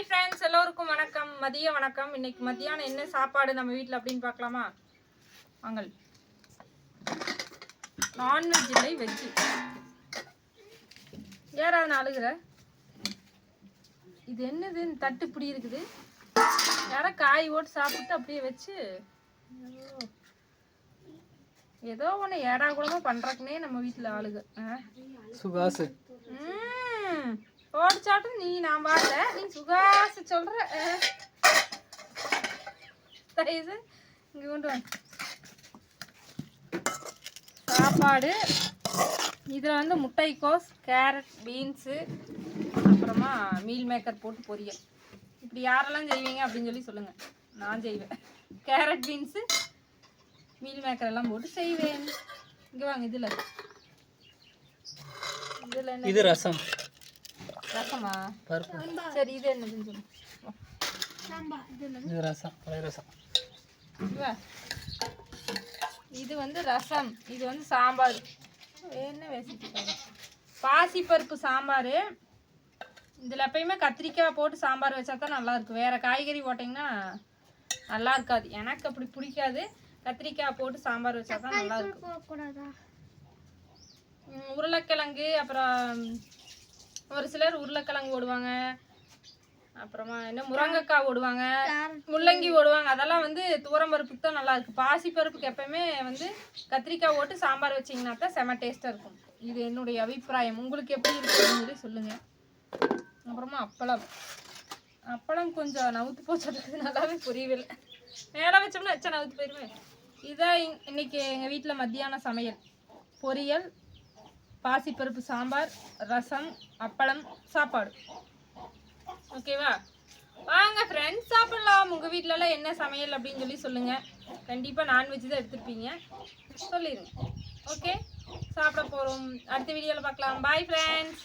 Hi friends எல்லோருக்கும் வணக்கம். மதிய வணக்கம். இன்னைக்கு மத்தியானம் என்ன சாப்பாடு நம்ம வீட்டில் அப்படின்னு பார்க்கலாமா? வாங்கள். நான்வெஜ் இல்லை வெஜ்ஜு யாராவது அழுகுற? இது என்னது தட்டு இப்படி இருக்குது. யாரோ காய் ஓட்டு சாப்பிட்டு அப்படியே வச்சு. ஏதோ ஒன்று ஏடா கூடமா பண்ணுறக்குனே நம்ம வீட்டில் ஆளுங்க சுகாசு ம். ஓடிச்சாட்டும் நீ நான் பார்த்த நீ சுகாச சொல்ற. தயவு இங்க கொண்டு வா சாப்பாடு. இதில் வந்து முட்டைக்கோஸ் கேரட் பீன்ஸு அப்புறமா மீல் மேக்கர் போட்டு பொரியல். இப்படி யாரெல்லாம் செய்வீங்க அப்படின்னு சொல்லி சொல்லுங்கள் நான் செய்வேன். கேரட் பீன்ஸு மீல் மேக்கர் எல்லாம் போட்டு செய்வேன். இங்கே வாங்க இதில். இதில் இது ரசம். ரசமா? பருப்பு. சரி இது என்னதுன்னு சொல்லு இது ரசம் பழைய ரசம். இது வந்து ரசம். இது வந்து சாம்பார். என்ன பேசிட்டு பாசிப்பருப்பு சாம்பார். இதில் எப்பயுமே கத்திரிக்காய் போட்டு சாம்பார் வச்சா தான் நல்லா இருக்கும் வேற காய்கறி போட்டிங்கன்னா நல்லா இருக்காது. எனக்கு அப்படி பிடிக்காது. கத்திரிக்காய் போட்டு சாம்பார் வச்சா தான் நல்லா இருக்கும் உருளைக்கிழங்கு அப்புறம் ஒரு சிலர் உருளைக்கிழங்கு ஓடுவாங்க. அப்புறமா என்ன முருங்கைக்காய் ஓடுவாங்க. முள்ளங்கி ஓடுவாங்க. அதெல்லாம் வந்து துவரம் பருப்புக்கு தான் நல்லா இருக்கு. பாசி பருப்புக்கு எப்பயுமே வந்து கத்திரிக்காய் போட்டு சாம்பார் வச்சீங்கன்னா தான் செம டேஸ்ட்டாக இருக்கும். இது என்னுடைய அபிப்பிராயம். உங்களுக்கு எப்படி இருக்குன்னு சொல்லி சொல்லுங்க. அப்புறமா அப்பளம். அப்பளம் கொஞ்சம் நவுத்து போச்சு நல்லாவே புரியவில்லை. மேலே வச்சோம்னா வச்சா நவுத்து போயிருவேன் இதான் இன்னைக்கு எங்கள் வீட்டில் மத்தியான சமையல். பொரியல் பாசிப்பருப்பு சாம்பார் ரசம் அப்பளம் சாப்பாடு. ஓகேவா வாங்க ஃப்ரெண்ட்ஸ் சாப்பிடலாம். உங்கள் வீட்டிலலாம் என்ன சமையல் அப்படின்னு சொல்லி சொல்லுங்கள் கண்டிப்பாக நான்வெஜ் தான் எடுத்துருப்பீங்க. சொல்லிடுங்க ஓகே சாப்பிட போகிறோம் அடுத்த வீடியோவில் பார்க்கலாம். Bye friends